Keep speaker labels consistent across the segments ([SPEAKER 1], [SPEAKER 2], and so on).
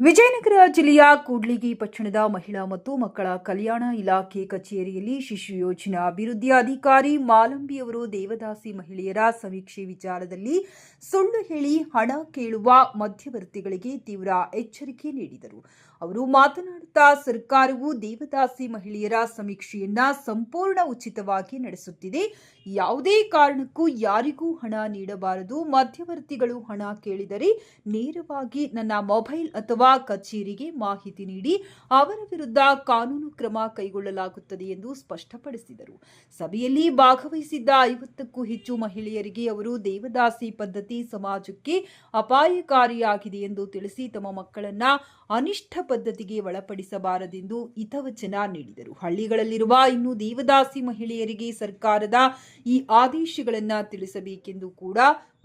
[SPEAKER 1] ವಿಜಯನಗರ ಜಿಲ್ಲೆಯ ಕೂಡ್ಲಿಗಿ ಪಟ್ಟಣದ ಮಹಿಳಾ ಮತ್ತು ಮಕ್ಕಳ ಕಲ್ಯಾಣ ಇಲಾಖೆ ಕಚೇರಿಯಲ್ಲಿ ಶಿಶು ಯೋಜನಾ ಅಭಿವೃದ್ಧಿ ಅಧಿಕಾರಿ ಮಾಲಂಬಿಯವರು ದೇವದಾಸಿ ಮಹಿಳೆಯರ ಸಮೀಕ್ಷೆ ವಿಚಾರದಲ್ಲಿ ಸುಳ್ಳು ಹೇಳಿ ಹಣ ಕೇಳುವ ಮಧ್ಯವರ್ತಿಗಳಿಗೆ ತೀವ್ರ ಎಚ್ಚರಿಕೆ ನೀಡಿದರು. ಅವರು ಮಾತನಾಡುತ್ತಾ ಸರ್ಕಾರವು ದೇವದಾಸಿ ಮಹಿಳೆಯರ ಸಮೀಕ್ಷೆಯನ್ನ ಸಂಪೂರ್ಣ ಉಚಿತವಾಗಿ ನಡೆಸುತ್ತಿದೆ. ಯಾವುದೇ ಕಾರಣಕ್ಕೂ ಯಾರಿಗೂ ಹಣ ನೀಡಬಾರದು. ಮಧ್ಯವರ್ತಿಗಳು ಹಣ ಕೇಳಿದರೆ ನೇರವಾಗಿ ನನ್ನ ಮೊಬೈಲ್ ಅಥವಾ ಕಚೇರಿಗೆ ಮಾಹಿತಿ ನೀಡಿ ಅವರ ವಿರುದ್ಧ ಕಾನೂನು ಕ್ರಮ ಕೈಗೊಳ್ಳಲಾಗುತ್ತದೆ ಎಂದು ಸ್ಪಷ್ಟಪಡಿಸಿದರು. ಸಭೆಯಲ್ಲಿ ಭಾಗವಹಿಸಿದ್ದ ಐವತ್ತಕ್ಕೂ ಹೆಚ್ಚು ಮಹಿಳೆಯರಿಗೆ ಅವರು ದೇವದಾಸಿ ಪದ್ಧತಿ ಸಮಾಜಕ್ಕೆ ಅಪಾಯಕಾರಿಯಾಗಿದೆ ಎಂದು ತಿಳಿಸಿ ತಮ್ಮ ಮಕ್ಕಳನ್ನ ಅನಿಷ್ಟ ಪದ್ಧತಿಗೆ ಒಳಪಡಿಸಬಾರದೆಂದು ಹಿತವಚನ ನೀಡಿದರು. ಹಳ್ಳಿಗಳಲ್ಲಿರುವ ಇನ್ನು ದೇವದಾಸಿ ಮಹಿಳೆಯರಿಗೆ ಸರ್ಕಾರದ ಈ ಆದೇಶಗಳನ್ನ ತಿಳಿಸಬೇಕೆಂದು ಕೂಡ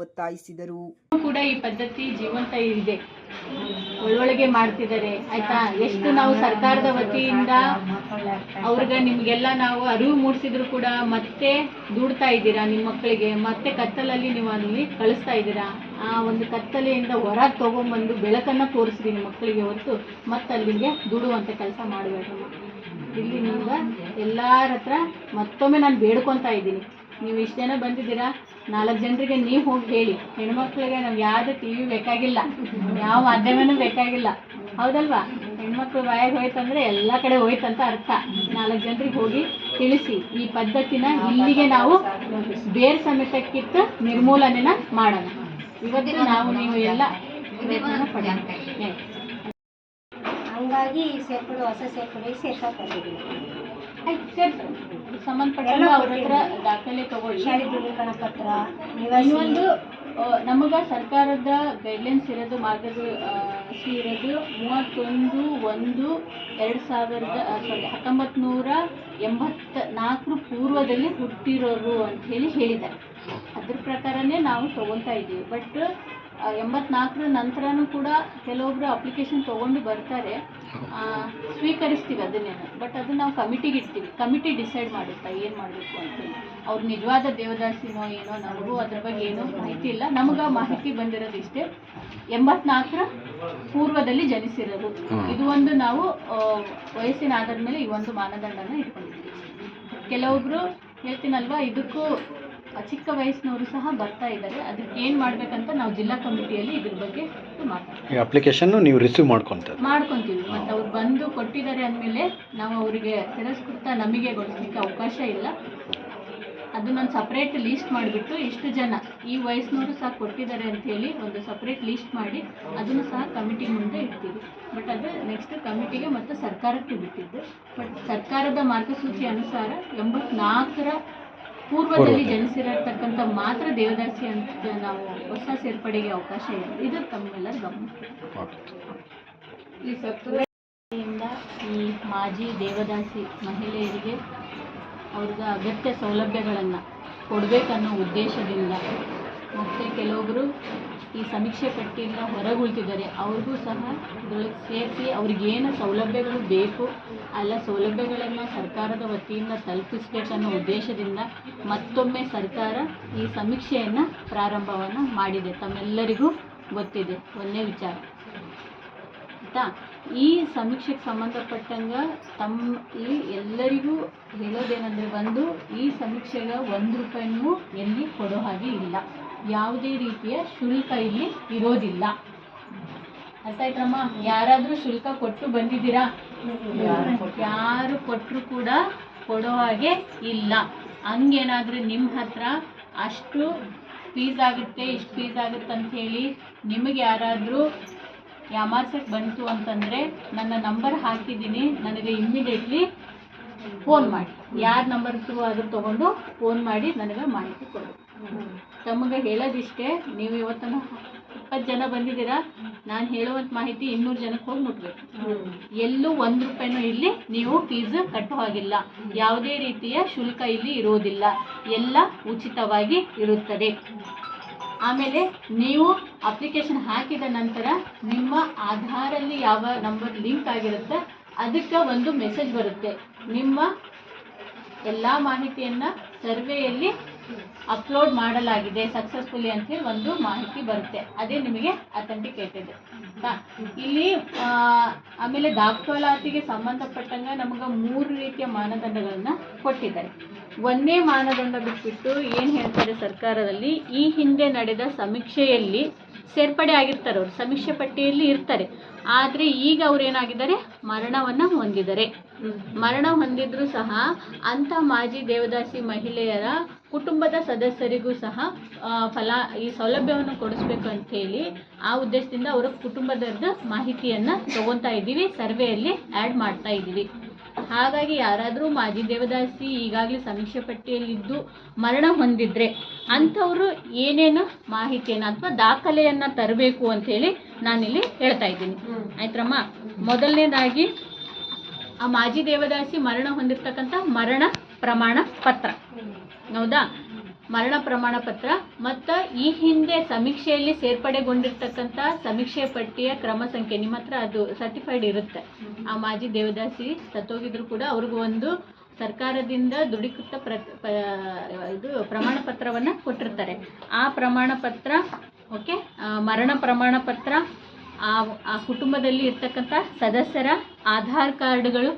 [SPEAKER 1] ಒತ್ತಾಯಿಸಿದರು.
[SPEAKER 2] ಕೂಡ ಈ ಪದ್ಧತಿ ಜೀವಂತ ಇದೆ. ಒಳ್ಳೊಳಗೆ ಮಾಡ್ತಿದ್ದಾರೆ. ಆಯ್ತಾ? ಎಷ್ಟು ನಾವು ಸರ್ಕಾರದ ವತಿಯಿಂದ ಅವ್ರಿಗೆ ನಿಮ್ಗೆಲ್ಲ ನಾವು ಅರಿವು ಮೂಡಿಸಿದ್ರು ಕೂಡ ಮತ್ತೆ ದುಡ್ತಾ ಇದ್ದೀರಾ ನಿಮ್ಮ ಮಕ್ಕಳಿಗೆ? ಮತ್ತೆ ಕತ್ತಲಲ್ಲಿ ನೀವು ಅಲ್ಲಿ ಕಳಿಸ್ತಾ ಇದ್ದೀರಾ? ಆ ಒಂದು ಕತ್ತಲೆಯಿಂದ ಹೊರಗೆ ತೊಗೊಂಬಂದು ಬೆಳಕನ್ನು ತೋರಿಸ್ರಿ ಮಕ್ಕಳಿಗೆ ಹೊರತು. ಮತ್ತೆ ಅಲ್ಲಿಗೆ ದುಡುವಂಥ ಕೆಲಸ ಮಾಡಬೇಡಮ್ಮ ಇಲ್ಲಿ ನಿಮ್ಗೆ ಎಲ್ಲರ ಹತ್ರ ಮತ್ತೊಮ್ಮೆ ನಾನು ಬೇಡ್ಕೊತಾ ಇದ್ದೀನಿ. ನೀವು ಇಷ್ಟು ಜನ ಬಂದಿದ್ದೀರಾ? ನಾಲ್ಕು ಜನರಿಗೆ ನೀವು ಹೋಗಿ ಹೇಳಿ. ಹೆಣ್ಮಕ್ಳಿಗೆ ನಮ್ಗೆ ಯಾವುದೇ ಟಿ ವಿ ಬೇಕಾಗಿಲ್ಲ. ಯಾವ ಮಾಧ್ಯಮನೂ ಬೇಕಾಗಿಲ್ಲ. ಹೌದಲ್ವಾ? ಹೆಣ್ಮಕ್ಳು ಬಾಯಾಗ ಹೋಯ್ತಂದ್ರೆ ಎಲ್ಲ ಕಡೆ ಹೋಯ್ತಂತ ಅರ್ಥ. ನಾಲ್ಕು ಜನರಿಗೆ ಹೋಗಿ ತಿಳಿಸಿ ಈ ಪದ್ಧತಿನ ಇಲ್ಲಿಗೆ ನಾವು ಬೇರ್ ಸಮೇತ ಕಿತ್ತು ನಿರ್ಮೂಲನೆನ ಮಾಡೋಣ. ಇವತ್ತು ನಾವು ನೀವು ಎಲ್ಲ.
[SPEAKER 3] ಹಂಗಾಗಿ ಸೇರ್ಪಡೆ ಹೊಸ ಸೇರ್ಪಡೆ ಸೇರ್ಸಕ್ ಬಂದಿದ್ದೀವಿ
[SPEAKER 2] ಆಯ್ತು ಸೇರ್ಸು. ಸಂಬಂಧಪಟ್ಟ ಅವ್ರ ಹತ್ರ ದಾಖಲೆ ತಗೊಳ್ಳಿ.
[SPEAKER 3] ಶಾಲೆ ಧೃವೀಕರಣ ಪತ್ರ
[SPEAKER 2] ಇನ್ನೊಂದು ನಮಗೆ ಸರ್ಕಾರದ ಗೈಡ್ಲೈನ್ಸ್ ಇರೋದು ಮಾರ್ಗದರ್ಶಿ ಇರೋದು ಮೂವತ್ತೊಂದು ಒಂದು ಎರಡು ಸಾವಿರದ ಸಾರಿ ಹತ್ತೊಂಬತ್ತು ನೂರ ಎಂಬತ್ತ ನಾಲ್ಕು ಪೂರ್ವದಲ್ಲಿ ಹುಟ್ಟಿರೋರು ಅಂತ ಹೇಳಿ ಹೇಳಿದ್ದಾರೆ. ಅದ್ರ ಪ್ರಕಾರನೇ ನಾವು ತಗೊತಾ ಇದ್ದೀವಿ. ಬಟ್ ಎಂಬತ್ನಾಲ್ಕರ ನಂತರನೂ ಕೂಡ ಕೆಲವೊಬ್ರು ಅಪ್ಲಿಕೇಶನ್ ತೊಗೊಂಡು ಬರ್ತಾರೆ. ಸ್ವೀಕರಿಸ್ತೀವಿ ಅದನ್ನೇನು. ಬಟ್ ಅದನ್ನ ನಾವು ಕಮಿಟಿಗೆ ಇಡ್ತೀವಿ. ಕಮಿಟಿ ಡಿಸೈಡ್ ಮಾಡುತ್ತಾ ಏನು ಮಾಡಬೇಕು ಅಂತೇಳಿ ಅವ್ರು ನಿಜವಾದ ದೇವದಾಸಿನೋ ಏನೋ ನಮಗೂ ಅದ್ರ ಬಗ್ಗೆ ಏನೂ ಮಾಹಿತಿ ಇಲ್ಲ. ನಮಗೆ ಮಾಹಿತಿ ಬಂದಿರೋದು ಇಷ್ಟೇ. ಎಂಬತ್ನಾಲ್ಕರ ಪೂರ್ವದಲ್ಲಿ ಜನಿಸಿರೋದು. ಇದು ಒಂದು ನಾವು ವಯಸ್ಸಿನ ಆಧಾರದ ಮೇಲೆ ಈ ಒಂದು ಮಾನದಂಡನ ಇಟ್ಕೊಂಡಿದ್ದೀವಿ. ಕೆಲವೊಬ್ರು ಹೇಳ್ತೀನಲ್ವಾ ಇದಕ್ಕೂ ಚಿಕ್ಕ ವಯಸ್ಸಿನವರು ಸಹ ಬರ್ತಾ ಇದ್ದಾರೆ. ಅದಕ್ಕೆ ಏನು ಮಾಡ್ಬೇಕಂತ ನಾವು ಜಿಲ್ಲಾ ಕಮಿಟಿಯಲ್ಲಿ ಇದ್ರ ಬಗ್ಗೆ ಮಾತಾಡ್ತೀವಿ.
[SPEAKER 4] ಅಪ್ಲಿಕೇಶನ್ ನೀವು ರಿಸೀವ್
[SPEAKER 2] ಮಾಡ್ಕೊಂತೀವಿ. ಮತ್ತು ಅವ್ರು ಬಂದು ಕೊಟ್ಟಿದ್ದಾರೆ ಅಂದಮೇಲೆ ನಾವು ಅವರಿಗೆ ತಿರಸ್ಕೃತ ನಮಗೆ ಗೊಳಿಸ್ಲಿಕ್ಕೆ ಅವಕಾಶ ಇಲ್ಲ. ಅದನ್ನೊಂದು ಸಪ್ರೇಟ್ ಲೀಸ್ಟ್ ಮಾಡಿಬಿಟ್ಟು ಇಷ್ಟು ಜನ ಈ ವಯಸ್ಸಿನವರು ಸಹ ಕೊಟ್ಟಿದ್ದಾರೆ ಅಂತ ಹೇಳಿ ಒಂದು ಸಪ್ರೇಟ್ ಲೀಸ್ಟ್ ಮಾಡಿ ಅದನ್ನು ಸಹ ಕಮಿಟಿ ಮುಂದೆ ಇಡ್ತೀವಿ. ಬಟ್ ಅದು ನೆಕ್ಸ್ಟ್ ಕಮಿಟಿಗೆ ಮತ್ತು ಸರ್ಕಾರಕ್ಕೆ ಬಿಟ್ಟಿದ್ದು. ಬಟ್ ಸರ್ಕಾರದ ಮಾರ್ಗಸೂಚಿ ಅನುಸಾರ ಎಂಬತ್ನಾಲ್ಕರ ಪೂರ್ವದಲ್ಲಿ ಜನಿಸಿರತಕ್ಕಂಥ ಮಾತ್ರ ದೇವದಾಸಿ ಅಂತ ನಾವು ಹೊಸ ಸೇರ್ಪಡೆಗೆ ಅವಕಾಶ ಇದೆ ಇದು ತಮ್ಮೆಲ್ಲರ ಗಮನ. ಈ ಈ ಮಾಜಿ ದೇವದಾಸಿ ಮಹಿಳೆಯರಿಗೆ ಅವ್ರಿಗೆ ಅಗತ್ಯ ಸೌಲಭ್ಯಗಳನ್ನು ಕೊಡಬೇಕನ್ನೋ ಉದ್ದೇಶದಿಂದ ಮತ್ತೆ ಕೆಲವೊಬ್ಬರು ಈ ಸಮೀಕ್ಷೆ ಪಟ್ಟಿಯಿಂದ ಹೊರಗುಳ್ತಿದ್ದಾರೆ. ಅವ್ರಿಗೂ ಸಹ ಇದರೊಳಗೆ ಸೇರಿಸಿ ಅವ್ರಿಗೇನು ಸೌಲಭ್ಯಗಳು ಬೇಕು, ಅಲ್ಲ ಸೌಲಭ್ಯಗಳನ್ನು ಸರ್ಕಾರದ ವತಿಯಿಂದ ತಲುಪಿಸ್ಬೇಕನ್ನೋ ಉದ್ದೇಶದಿಂದ ಮತ್ತೊಮ್ಮೆ ಸರ್ಕಾರ ಈ ಸಮೀಕ್ಷೆಯನ್ನು ಪ್ರಾರಂಭವನ್ನು ಮಾಡಿದೆ. ತಮ್ಮೆಲ್ಲರಿಗೂ ಗೊತ್ತಿದೆ. ಒಂದೇ ವಿಚಾರ. ಆಯಿತಾ? ಈ ಸಮೀಕ್ಷೆಗೆ ಸಂಬಂಧಪಟ್ಟಂಗೆ ತಮ್ಮ ಈ ಎಲ್ಲರಿಗೂ ಹೇಳೋದೇನೆಂದರೆ ಒಂದು ಈ ಸಮೀಕ್ಷೆಗೆ ಒಂದು ರೂಪಾಯಿನೂ ಎಲ್ಲಿ ಕೊಡೋ ಹಾಗೆ ಇಲ್ಲ. ಯಾವುದೇ ರೀತಿಯ ಶುಲ್ಕ ಇಲ್ಲಿ ಇರೋದಿಲ್ಲ. ಅರ್ಥ ಆಯ್ತಮ್ಮ ಯಾರಾದರೂ ಶುಲ್ಕ ಕೊಟ್ಟು ಬಂದಿದ್ದೀರಾ? ಯಾರು ಕೊಟ್ಟರು ಕೂಡ ಕೊಡೋ ಹಾಗೆ ಇಲ್ಲ. ಹಂಗೇನಾದರೂ ನಿಮ್ಮ ಹತ್ರ ಅಷ್ಟು ಫೀಸ್ ಆಗುತ್ತೆ, ಇಷ್ಟು ಫೀಸ್ ಆಗುತ್ತೆ ಅಂತ ಹೇಳಿ ನಿಮಗೆ ಯಾರಾದರೂ ಯಾಮಾರ್ಸಕ್ಕೆ ಬಂತು ಅಂತಂದರೆ ನನ್ನ ನಂಬರ್ ಹಾಕಿದ್ದೀನಿ. ನನಗೆ ಇಮ್ಮಿಡಿಯೇಟ್ಲಿ ಫೋನ್ ಮಾಡಿ. ಯಾರ ನಂಬರ್ ಆದರೂ ತೊಗೊಂಡು ಫೋನ್ ಮಾಡಿ, ನನಗೆ ಮಾಹಿತಿ ಕೊಡಿ. ತಮಗೆ ಹೇಳೋದಿಷ್ಟೇ, ನೀವು ಇವತ್ತನ ಇಪ್ಪತ್ತು ಜನ ಬಂದಿದ್ದೀರಾ, ನಾನು ಹೇಳುವಂಥ ಮಾಹಿತಿ ಇನ್ನೂರು ಜನಕ್ಕೆ ಹೋಗಿ ಮುಟ್ಬೇಕು. ಎಲ್ಲೂ ಒಂದು ರೂಪಾಯಿನೂ ಇಲ್ಲಿ ನೀವು ಫೀಸ್ ಕಟ್ಟೋ ಹಾಗಿಲ್ಲ. ಯಾವುದೇ ರೀತಿಯ ಶುಲ್ಕ ಇಲ್ಲಿ ಇರುವುದಿಲ್ಲ. ಎಲ್ಲ ಉಚಿತವಾಗಿ ಇರುತ್ತದೆ. ಆಮೇಲೆ ನೀವು ಅಪ್ಲಿಕೇಶನ್ ಹಾಕಿದ ನಂತರ ನಿಮ್ಮ ಆಧಾರಲ್ಲಿ ಯಾವ ನಂಬರ್ ಲಿಂಕ್ ಆಗಿರುತ್ತೆ, ಅದಕ್ಕೆ ಒಂದು ಮೆಸೇಜ್ ಬರುತ್ತೆ. ನಿಮ್ಮ ಎಲ್ಲ ಮಾಹಿತಿಯನ್ನು ಸರ್ವೆಯಲ್ಲಿ ಅಪ್ಲೋಡ್ ಮಾಡಲಾಗಿದೆ ಸಕ್ಸಸ್ಫುಲಿ ಅಂತ ಹೇಳಿ ಒಂದು ಮಾಹಿತಿ ಬರುತ್ತೆ. ಅದೇ ನಿಮಗೆ ಅಥೆಂಟಿಕೇಟೆಡ್ ಇಲ್ಲಿ ಆಮೇಲೆ ದಾಖಲಾತಿಗೆ ಸಂಬಂಧಪಟ್ಟಂಗೆ ನಮಗೆ ಮೂರು ರೀತಿಯ ಮಾನದಂಡಗಳನ್ನ ಕೊಟ್ಟಿದ್ದಾರೆ. ಒಂದೇ ಮಾನದಂಡ ಬಿಟ್ಬಿಟ್ಟು ಏನು ಹೇಳ್ತಾರೆ ಸರ್ಕಾರದಲ್ಲಿ, ಈ ಹಿಂದೆ ನಡೆದ ಸಮೀಕ್ಷೆಯಲ್ಲಿ ಸೇರ್ಪಡೆ ಆಗಿರ್ತಾರೆ ಅವರು ಸಮೀಕ್ಷೆ ಪಟ್ಟಿಯಲ್ಲಿ ಇರ್ತಾರೆ. ಆದರೆ ಈಗ ಅವ್ರು ಏನಾಗಿದ್ದಾರೆ? ಮರಣವನ್ನು ಹೊಂದಿದ್ದಾರೆ. ಮರಣ ಹೊಂದಿದ್ರೂ ಸಹ ಅಂಥ ಮಾಜಿ ದೇವದಾಸಿ ಮಹಿಳೆಯರ ಕುಟುಂಬದ ಸದಸ್ಯರಿಗೂ ಸಹ ಫಲ, ಈ ಸೌಲಭ್ಯವನ್ನು ಕೊಡಿಸ್ಬೇಕು ಅಂತ ಹೇಳಿ ಆ ಉದ್ದೇಶದಿಂದ ಅವರ ಕುಟುಂಬದ ಮಾಹಿತಿಯನ್ನು ತಗೊತಾ ಇದ್ದೀವಿ. ಸರ್ವೆಯಲ್ಲಿ ಆ್ಯಡ್ ಮಾಡ್ತಾ ಇದ್ದೀವಿ. ಹಾಗಾಗಿ ಯಾರಾದರೂ ಮಾಜಿ ದೇವದಾಸಿ ಈಗಾಗಲೇ ಸಮೀಕ್ಷೆ ಪಟ್ಟಿಯಲ್ಲಿದ್ದು ಮರಣ ಹೊಂದಿದ್ರೆ ಅಂಥವರು ಏನೇನು ಮಾಹಿತಿಯನ್ನು ಅಥವಾ ದಾಖಲೆಯನ್ನು ತರಬೇಕು ಅಂತೇಳಿ ನಾನಿಲ್ಲಿ ಹೇಳ್ತಾ ಇದ್ದೀನಿ. ಆಯ್ತರಮ್ಮ? ಮೊದಲನೇದಾಗಿ ಆ ಮಾಜಿ ದೇವದಾಸಿ ಮರಣ ಹೊಂದಿರ್ತಕ್ಕಂಥ ಮರಣ ಪ್ರಮಾಣ ಪತ್ರ. ಹೌದಾ? ಮರಣ ಪ್ರಮಾಣ ಪತ್ರ ಮತ್ತು ಈ ಹಿಂದೆ ಸಮೀಕ್ಷೆಯಲ್ಲಿ ಸೇರ್ಪಡೆಗೊಂಡಿರ್ತಕ್ಕಂಥ ಸಮೀಕ್ಷೆ ಪಟ್ಟಿಯ ಕ್ರಮ ಸಂಖ್ಯೆ. ನಿಮ್ಮ ಹತ್ರ ಅದು ಸರ್ಟಿಫೈಡ್ ಇರುತ್ತೆ. ಆ ಮಾಜಿ ದೇವದಾಸಿ ಸತ್ತೋಗಿದ್ರು ಕೂಡ ಅವ್ರಿಗೂ ಒಂದು ಸರ್ಕಾರದಿಂದ ದೃಢೀಕೃತ ಪ್ರ ಇದು ಪ್ರಮಾಣ ಪತ್ರವನ್ನು ಕೊಟ್ಟಿರ್ತಾರೆ. ಆ ಪ್ರಮಾಣ ಪತ್ರ ಓಕೆ ಮರಣ ಪ್ರಮಾಣ ಪತ್ರ, ಆ ಆ ಕುಟುಂಬದಲ್ಲಿ ಇರ್ತಕ್ಕಂಥ ಸದಸ್ಯರ ಆಧಾರ್ ಕಾರ್ಡ್ಗಳು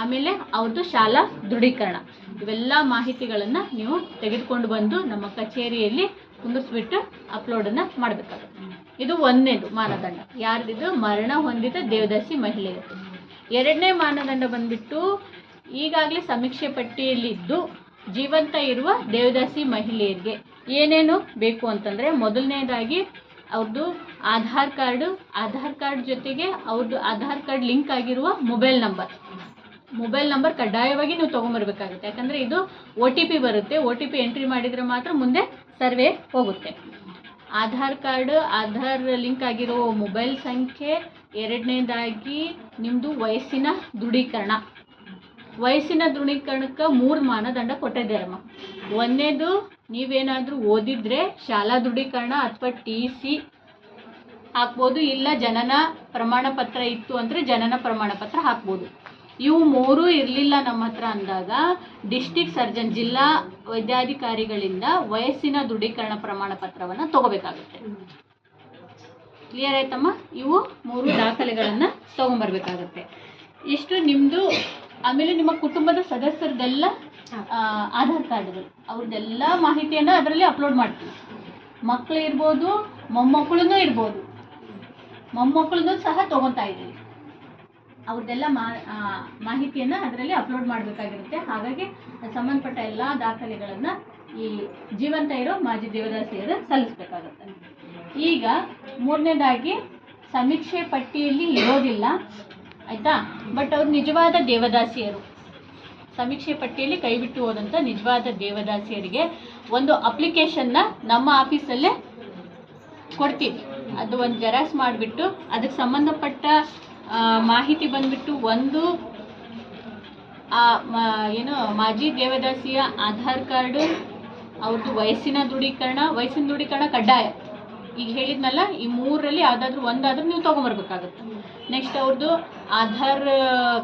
[SPEAKER 2] ಆಮೇಲೆ ಅವ್ರದ್ದು ಶಾಲಾ ದೃಢೀಕರಣ. ಇವೆಲ್ಲ ಮಾಹಿತಿಗಳನ್ನು ನೀವು ತೆಗೆದುಕೊಂಡು ಬಂದು ನಮ್ಮ ಕಚೇರಿಯಲ್ಲಿ ಕುಂದಿಸ್ಬಿಟ್ಟು ಅಪ್ಲೋಡನ್ನು ಮಾಡಬೇಕಾಗುತ್ತೆ. ಇದು ಒಂದನೇದು ಮಾನದಂಡ. ಯಾರ್ದಿದು ಮರಣ ಹೊಂದಿದ ದೇವದಾಸಿ ಮಹಿಳೆಯರು. ಎರಡನೇ ಮಾನದಂಡ ಬಂದ್ಬಿಟ್ಟು ಈಗಾಗಲೇ ಸಮೀಕ್ಷೆ ಪಟ್ಟಿಯಲ್ಲಿದ್ದು ಜೀವಂತ ಇರುವ ದೇವದಾಸಿ ಮಹಿಳೆಯರಿಗೆ ಏನೇನು ಬೇಕು ಅಂತಂದರೆ ಮೊದಲನೇದಾಗಿ ಅವ್ರದ್ದು ಆಧಾರ್ ಕಾರ್ಡು, ಆಧಾರ್ ಕಾರ್ಡ್ ಜೊತೆಗೆ ಅವ್ರದ್ದು ಆಧಾರ್ ಕಾರ್ಡ್ ಲಿಂಕ್ ಆಗಿರುವ ಮೊಬೈಲ್ ನಂಬರ್. ಮೊಬೈಲ್ ನಂಬರ್ ಕಡ್ಡಾಯವಾಗಿ ನೀವು ತೊಗೊಂಬರ್ಬೇಕಾಗುತ್ತೆ. ಯಾಕಂದರೆ ಇದು ಒ ಬರುತ್ತೆ. ಒ ಎಂಟ್ರಿ ಮಾಡಿದರೆ ಮಾತ್ರ ಮುಂದೆ ಸರ್ವೆ ಹೋಗುತ್ತೆ. ಆಧಾರ್ ಕಾರ್ಡ್, ಆಧಾರ್ ಲಿಂಕ್ ಆಗಿರೋ ಮೊಬೈಲ್ ಸಂಖ್ಯೆ ಎರಡನೇದಾಗಿ ನಿಮ್ಮದು ವಯಸ್ಸಿನ ದೃಢೀಕರಣ. ವಯಸ್ಸಿನ ದೃಢೀಕರಣಕ್ಕೆ ಮೂರು ಮಾನದಂಡ ಕೊಟ್ಟಿದ್ದಾರಮ್ಮ ಒಂದನೇದು ನೀವೇನಾದರೂ ಓದಿದ್ರೆ ಶಾಲಾ ದೃಢೀಕರಣ ಅಥವಾ ಟಿ ಸಿ ಹಾಕ್ಬೋದು, ಇಲ್ಲ ಜನನ ಪ್ರಮಾಣ ಪತ್ರ ಇತ್ತು ಅಂದರೆ ಜನನ ಪ್ರಮಾಣ ಪತ್ರ ಹಾಕ್ಬೋದು. ಇವು ಮೂರೂ ಇರಲಿಲ್ಲ ನಮ್ಮ ಹತ್ರ ಅಂದಾಗ ಡಿಸ್ಟಿಕ್ ಸರ್ಜನ್ ಜಿಲ್ಲಾ ವೈದ್ಯಾಧಿಕಾರಿಗಳಿಂದ ವಯಸ್ಸಿನ ದೃಢೀಕರಣ ಪ್ರಮಾಣ ಪತ್ರವನ್ನು ತಗೋಬೇಕಾಗುತ್ತೆ. ಕ್ಲಿಯರ್ ಆಯ್ತಮ್ಮ? ಇವು ಮೂರು ದಾಖಲೆಗಳನ್ನು ತಗೊಂಡ್ಬರ್ಬೇಕಾಗತ್ತೆ ಇಷ್ಟು ನಿಮ್ಮದು ಆಮೇಲೆ ನಿಮ್ಮ ಕುಟುಂಬದ ಸದಸ್ಯರದೆಲ್ಲ ಆಧಾರ್ ಕಾರ್ಡ್ಗಳು. ಅವ್ರದ್ದೆಲ್ಲ ಮಾಹಿತಿಯನ್ನು ಅದರಲ್ಲಿ ಅಪ್ಲೋಡ್ ಮಾಡ್ತೀವಿ. ಮಕ್ಕಳು ಇರ್ಬೋದು ಮೊಮ್ಮಕ್ಕಳೂ ಇರ್ಬೋದು. ಮೊಮ್ಮಕ್ಕಳನ್ನೂ ಸಹ ತೊಗೊತಾ ಇದ್ದೀವಿ. ಅವ್ರದ್ದೆಲ್ಲ ಮಾಹಿತಿಯನ್ನು ಅದರಲ್ಲಿ ಅಪ್ಲೋಡ್ ಮಾಡಬೇಕಾಗಿರುತ್ತೆ. ಹಾಗಾಗಿ ಸಂಬಂಧಪಟ್ಟ ಎಲ್ಲ ದಾಖಲೆಗಳನ್ನು ಈ ಜೀವಂತ ಇರೋ ಮಾಜಿ ದೇವದಾಸಿಯರು ಸಲ್ಲಿಸಬೇಕಾಗುತ್ತೆ. ಈಗ ಮೂರನೇದಾಗಿ ಸಮೀಕ್ಷೆ ಪಟ್ಟಿಯಲ್ಲಿ ಇರೋದಿಲ್ಲ, ಆಯಿತಾ? ಬಟ್ ಅವ್ರು ನಿಜವಾದ ದೇವದಾಸಿಯರು. ಸಮೀಕ್ಷೆ ಪಟ್ಟಿಯಲ್ಲಿ ಕೈಬಿಟ್ಟು ಹೋದಂಥ ನಿಜವಾದ ದೇವದಾಸಿಯರಿಗೆ ಒಂದು ಅಪ್ಲಿಕೇಶನ್ನ ನಮ್ಮ ಆಫೀಸಲ್ಲೇ ಕೊಡ್ತೀವಿ. ಅದು ಒಂದು ಜೆರಾಕ್ಸ್ ಮಾಡಿಬಿಟ್ಟು ಅದಕ್ಕೆ ಸಂಬಂಧಪಟ್ಟ ಮಾಹಿತಿ ಬಂದ್ಬಿಟ್ಟು ಒಂದು, ಆ ಏನು, ಮಾಜಿ ದೇವದಾಸಿಯ ಆಧಾರ್ ಕಾರ್ಡು ಅವ್ರದ್ದು ವಯಸ್ಸಿನ ದೃಢೀಕರಣ ವಯಸ್ಸಿನ ದೃಢೀಕರಣ ಕಡ್ಡಾಯ. ಈಗ ಹೇಳಿದ್ನಲ್ಲ, ಈ ಮೂರರಲ್ಲಿ ಯಾವುದಾದ್ರೂ ಒಂದಾದ್ರೂ ನೀವು ತೊಗೊಂಬರ್ಬೇಕಾಗುತ್ತೆ. ನೆಕ್ಸ್ಟ್ ಅವ್ರದ್ದು ಆಧಾರ್,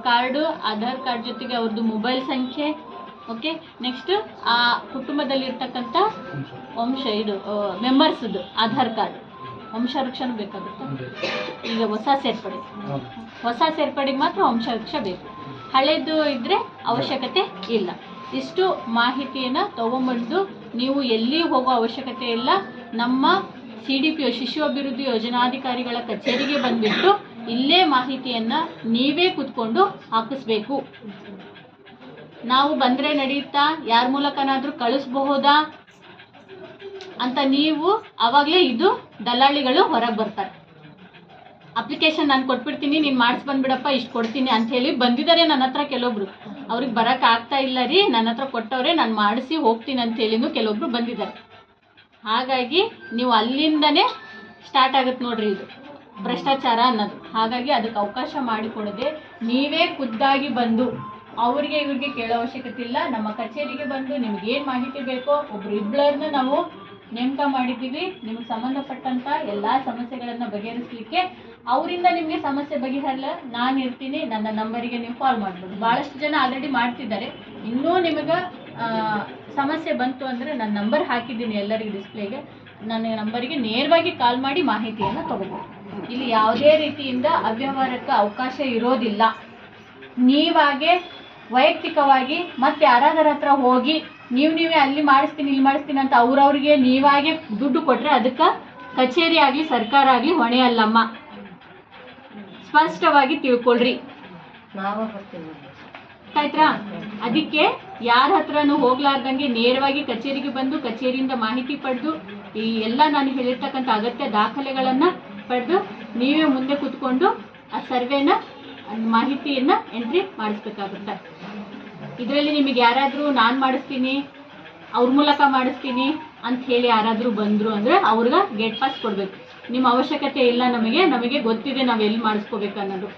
[SPEAKER 2] ಕಾರ್ಡು, ಆಧಾರ್ ಕಾರ್ಡ್ ಜೊತೆಗೆ ಅವ್ರದ್ದು ಮೊಬೈಲ್ ಸಂಖ್ಯೆ ಓಕೆ ನೆಕ್ಸ್ಟ್ ಆ ಕುಟುಂಬದಲ್ಲಿರ್ತಕ್ಕಂಥ, ವಂಶ, ಇದು ಮೆಂಬರ್ಸ್ದು ಆಧಾರ್ ಕಾರ್ಡ್. ವಂಶವೃಕ್ಷನೂ ಬೇಕಾಗುತ್ತೆ. ಈಗ ಹೊಸ ಸೇರ್ಪಡೆ. ಹೊಸ ಸೇರ್ಪಡೆಗೆ ಮಾತ್ರ ವಂಶವೃಕ್ಷ ಬೇಕು. ಹಳೆದು ಇದ್ದರೆ ಅವಶ್ಯಕತೆ ಇಲ್ಲ. ಇಷ್ಟು ಮಾಹಿತಿಯನ್ನು ತಗೊಂಬಂದು ನೀವು ಎಲ್ಲಿ ಹೋಗೋ ಅವಶ್ಯಕತೆ ಇಲ್ಲ. ನಮ್ಮ ಸಿ ಡಿ ಪಿ ಶಿಶು ಅಭಿವೃದ್ಧಿ ಯೋಜನಾಧಿಕಾರಿಗಳ ಕಚೇರಿಗೆ ಬಂದ್ಬಿಟ್ಟು ಇಲ್ಲೇ ಮಾಹಿತಿಯನ್ನು ನೀವೇ ಕೂತ್ಕೊಂಡು ಹಾಕಿಸ್ಬೇಕು. ನಾವು ಬಂದರೆ ನಡೆಯುತ್ತಾ ಯಾರ ಮೂಲಕನಾದರೂ ಕಳಿಸ್ಬಹುದಾ? ಅಂತ ನೀವು ಆವಾಗಲೇ ಇದು ದಲ್ಲಾಳಿಗಳು ಹೊರಗೆ ಬರ್ತಾರೆ. ಅಪ್ಲಿಕೇಶನ್ ನಾನು ಕೊಟ್ಬಿಡ್ತೀನಿ, ನೀನು ಮಾಡಿಸ್ ಬಂದ್ಬಿಡಪ್ಪ, ಇಷ್ಟು ಕೊಡ್ತೀನಿ ಅಂತ ಹೇಳಿ ಬಂದಿದ್ದಾರೆ ನನ್ನ ಹತ್ರ ಕೆಲವೊಬ್ರು. ಅವ್ರಿಗೆ ಬರೋಕೆ ಆಗ್ತಾ ಇಲ್ಲ ರೀ, ನನ್ನ ಹತ್ರ ಕೊಟ್ಟವ್ರೆ, ನಾನು ಮಾಡಿಸಿ ಹೋಗ್ತೀನಿ ಅಂತ ಹೇಳಿನೂ ಕೆಲವೊಬ್ರು ಬಂದಿದ್ದಾರೆ ಹಾಗಾಗಿ ನೀವು ಅಲ್ಲಿಂದನೇ ಸ್ಟಾರ್ಟ್ ಆಗುತ್ತೆ ನೋಡ್ರಿ ಇದು. ಭ್ರಷ್ಟಾಚಾರ ಅನ್ನೋದು. ಹಾಗಾಗಿ ಅದಕ್ಕೆ ಅವಕಾಶ ಮಾಡಿಕೊಡದೆ ನೀವೇ ಖುದ್ದಾಗಿ ಬಂದು, ಅವರಿಗೆ ಇವ್ರಿಗೆ ಕೇಳೋ ಅವಶ್ಯಕತೆ ಇಲ್ಲ, ನಮ್ಮ ಕಚೇರಿಗೆ ಬಂದು ನಿಮ್ಗೆ ಏನು ಮಾಹಿತಿ ಬೇಕೋ, ಒಬ್ರು ಇಬ್ಬರನ್ನ ನಾವು ನೇಮಕ ಮಾಡಿದ್ದೀವಿ, ನಿಮ್ಗೆ ಸಂಬಂಧಪಟ್ಟಂತ ಎಲ್ಲ ಸಮಸ್ಯೆಗಳನ್ನು ಬಗೆಹರಿಸಲಿಕ್ಕೆ ಅವರಿಂದ ನಿಮಗೆ ಸಮಸ್ಯೆ ಬಗೆಹರಲ್ಲ ನಾನು ಇರ್ತೀನಿ, ನನ್ನ ನಂಬರಿಗೆ ನೀವು ಕಾಲ್ ಮಾಡ್ಬೋದು. ಭಾಳಷ್ಟು ಜನ ಆಲ್ರೆಡಿ ಮಾಡ್ತಿದ್ದಾರೆ. ಇನ್ನೂ ನಿಮಗೆ ಸಮಸ್ಯೆ ಬಂತು ಅಂದರೆ ನನ್ನ ನಂಬರ್ ಹಾಕಿದ್ದೀನಿ ಎಲ್ಲರಿಗೂ ಡಿಸ್ಪ್ಲೇಗೆ ನನ್ನ ನಂಬರಿಗೆ ನೇರವಾಗಿ ಕಾಲ್ ಮಾಡಿ ಮಾಹಿತಿಯನ್ನು ತಗೋಬೋದು. ಇಲ್ಲಿ ಯಾವುದೇ ರೀತಿಯಿಂದ ಅವ್ಯವಹಾರಕ್ಕೆ ಅವಕಾಶ ಇರೋದಿಲ್ಲ. ನೀವಾಗೆ ವೈಯಕ್ತಿಕವಾಗಿ ಮತ್ತೆ ಯಾರಾದರ ಹತ್ರ ಹೋಗಿ ನೀವು ನೀವೇ ಅಲ್ಲಿ ಮಾಡಿಸ್ತೀನಿ ಇಲ್ಲಿ ಮಾಡಿಸ್ತೀನಿ ಅಂತ ಅವ್ರವ್ರಿಗೆ ನೀವಾಗೆ ದುಡ್ಡು ಕೊಟ್ಟರೆ ಅದಕ್ಕೆ ಕಚೇರಿ ಆಗಲಿ ಸರ್ಕಾರ ಆಗಲಿ ಹೊಣೆ ಅಲ್ಲಮ್ಮ. ಸ್ಪಷ್ಟವಾಗಿ ತಿಳ್ಕೊಳ್ರಿ. ಆಯ್ತಾ? ಅದಕ್ಕೆ ಯಾರ ಹತ್ರನೂ ಹೋಗ್ಲಾರ್ದಂಗೆ ನೇರವಾಗಿ ಕಚೇರಿಗೆ ಬಂದು ಕಚೇರಿಯಿಂದ ಮಾಹಿತಿ ಪಡೆದು ಈ ಎಲ್ಲ ನಾನು ಹೇಳಿರ್ತಕ್ಕಂಥ ಅಗತ್ಯ ದಾಖಲೆಗಳನ್ನು ಪಡೆದು ನೀವೇ ಮುಂದೆ ಕೂತ್ಕೊಂಡು ಆ ಸರ್ವೆನ ಮಾಹಿತಿಯನ್ನು ಎಂಟ್ರಿ ಮಾಡಿಸ್ಬೇಕಾಗುತ್ತೆ. ಇದರಲ್ಲಿ ನಿಮಗೆ ಯಾರಾದರೂ ನಾನು ಮಾಡಿಸ್ತೀನಿ, ಅವ್ರ ಮೂಲಕ ಮಾಡಿಸ್ತೀನಿ ಅಂತ ಹೇಳಿ ಯಾರಾದರೂ ಬಂದರು ಅಂದರೆ ಅವ್ರಿಗೆ ಗೇಟ್ ಪಾಸ್ ಕೊಡಬೇಕು. ನಿಮ್ಮ ಅವಶ್ಯಕತೆ ಇಲ್ಲ ನಮಗೆ ನಮಗೆ ಗೊತ್ತಿದೆ ನಾವು ಎಲ್ಲಿ ಮಾಡಿಸ್ಕೋಬೇಕು ಅನ್ನೋದು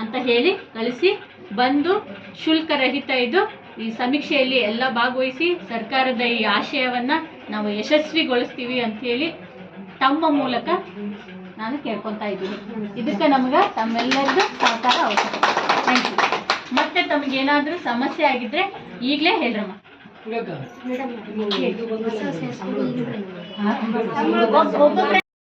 [SPEAKER 2] ಅಂತ ಹೇಳಿ ಕಳಿಸಿ. ಬಂದು ಶುಲ್ಕರಹಿತ ಇದು ಈ ಸಮೀಕ್ಷೆಯಲ್ಲಿ ಎಲ್ಲ ಭಾಗವಹಿಸಿ ಸರ್ಕಾರದ ಈ ಆಶಯವನ್ನು ನಾವು ಯಶಸ್ವಿಗೊಳಿಸ್ತೀವಿ ಅಂತ ಹೇಳಿ ತಮ್ಮ ಮೂಲಕ ನಾನು ಕೇಳ್ಕೊತಾ ಇದ್ದೀನಿ. ಇದಕ್ಕೆ ನಮ್ಗೆ ತಮ್ಮೆಲ್ಲರಿಗೂ ಸಹಕಾರ ಅವಶ್ಯಕ. ಥ್ಯಾಂಕ್ ಯು ಮತ್ತೆ ತಮಗೇನಾದರೂ ಸಮಸ್ಯೆ ಆಗಿದ್ರೆ ಈಗಲೇ ಹೇಳ್ರಮ್ಮ. ಒಬ್ಬೊಬ್ಬರೇ